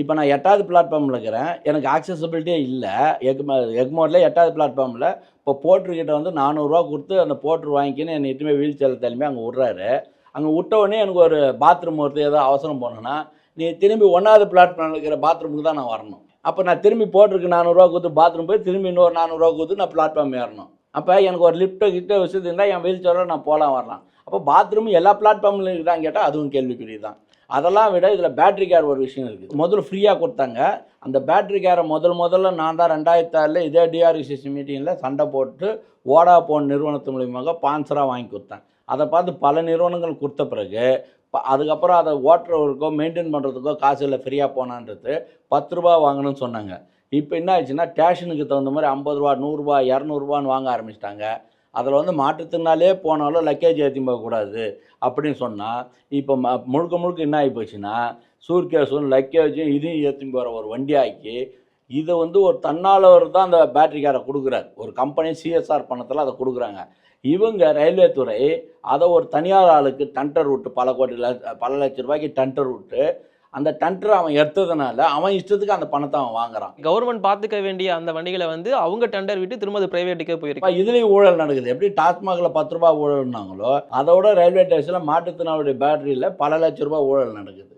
இப்போ நான் எட்டாவது பிளாட்ஃபார்மில் இருக்கிறேன். எனக்கு ஆக்சசபிலிட்டியே இல்லை. எக் எக்மோரில் எட்டாவது பிளாட்ஃபார்மில் இப்போ போர்ட்ருக்கிட்ட வந்து நானூறுரூவா கொடுத்து அந்த போர்ட்ரு வாங்கிக்கின்னு என்னை இட்டுமே வீல் சேரில் அங்கே விட்றாரு. அங்கே விட்ட எனக்கு ஒரு பாத்ரூம் ஒருத்தர் ஏதோ அவசரம் போனேன்னா நீ திரும்பி ஒன்றாவது பிளாட்ஃபார்மில் இருக்கிற பாத்ரூமுக்கு தான் நான் வரணும். அப்போ நான் திரும்பி போட்டிருக்கு நானூறுரூவா கொடுத்து பாத்ரூம் போய் திரும்பி இன்னொரு நானூறுரூவா கொடுத்து நான் பிளாட்ஃபார்ம் ஏறணும். அப்போ எனக்கு ஒரு லிஃப்ட்டை கிட்ட வசதி இருந்தால் என் வீல் சேரில் நான் போகலாம் வரலாம். அப்போ பாத்ரூம் எல்லா பிளாட்ஃபார்மில் இருக்கிறான்னு கேட்டால் அதுவும் கேள்விக்குறி தான். அதெல்லாம் விட இதில் பேட்ரி கேர் ஒரு விஷயம் இருக்குது முதல்ல ஃப்ரீயாக கொடுத்தாங்க. அந்த பேட்ரி கேரை முதல் முதல்ல நான் தான் ரெண்டாயிரத்தி ஆறில் இதே டிஆர்சிசி மீட்டிங்கில் சண்டை போட்டு ஓடாபோன் நிறுவனத்து மூலியமாக பான்சராக வாங்கி கொடுத்தேன். அதை பார்த்து பல நிறுவனங்கள் கொடுத்த பிறகு அதுக்கப்புறம் அதை ஓட்டுறவருக்கோ மெயின்டைன் பண்ணுறதுக்கோ காசு இல்லை ஃப்ரீயாக போனான்றது பத்து ரூபா வாங்கணும்னு சொன்னாங்க. இப்போ என்ன ஆச்சுன்னா ஸ்டேஷனுக்கு தகுந்த மாதிரி ஐம்பது ரூபா நூறுரூவா இரநூறுபான்னு வாங்க ஆரம்பிச்சிட்டாங்க. அதில் வந்து மாற்றுத்திறனாலே போனாலும் லக்கேஜ் ஏற்றி போகக்கூடாது அப்படின்னு சொன்னால் இப்போ ம முழுக்க முழுக்க என்ன ஆகி போச்சுன்னா சூர்கேஸும் லக்கேஜும் இதையும் ஏற்றி போகிற ஒரு வண்டி ஆக்கி இதை வந்து ஒரு தன்னாளவர் தான் அந்த பேட்டரி காரை கொடுக்குறாரு. ஒரு கம்பெனி சிஎஸ்ஆர் பணத்தில் அதை கொடுக்குறாங்க. இவங்க ரயில்வே துறை அதை ஒரு தனியார் ஆளுக்கு டண்டர் விட்டு பல கோடி பல லட்ச ரூபாய்க்கு டண்டர் விட்டு அந்த டண்டர் அவன் எடுத்ததுனால அவன் இஷ்டத்துக்கு அந்த பணத்தை அவன் வாங்குறான். கவர்மெண்ட் பார்த்துக்க வேண்டிய அந்த வண்டிகளை வந்து அவங்க டெண்டர் விட்டு திரும்ப அது பிரைவேட்டுக்கே போயிருக்கு. இதுலேயும் ஊழல் நடக்குது. எப்படி டாஸ்மாகில் பத்து ரூபாய் ஊழல்னாங்களோ அதோட ரயில்வே ஸ்டேஷனில் மாற்றுத்திறனாளுடைய பேட்டரியில் பல லட்ச ரூபாய் ஊழல் நடக்குது.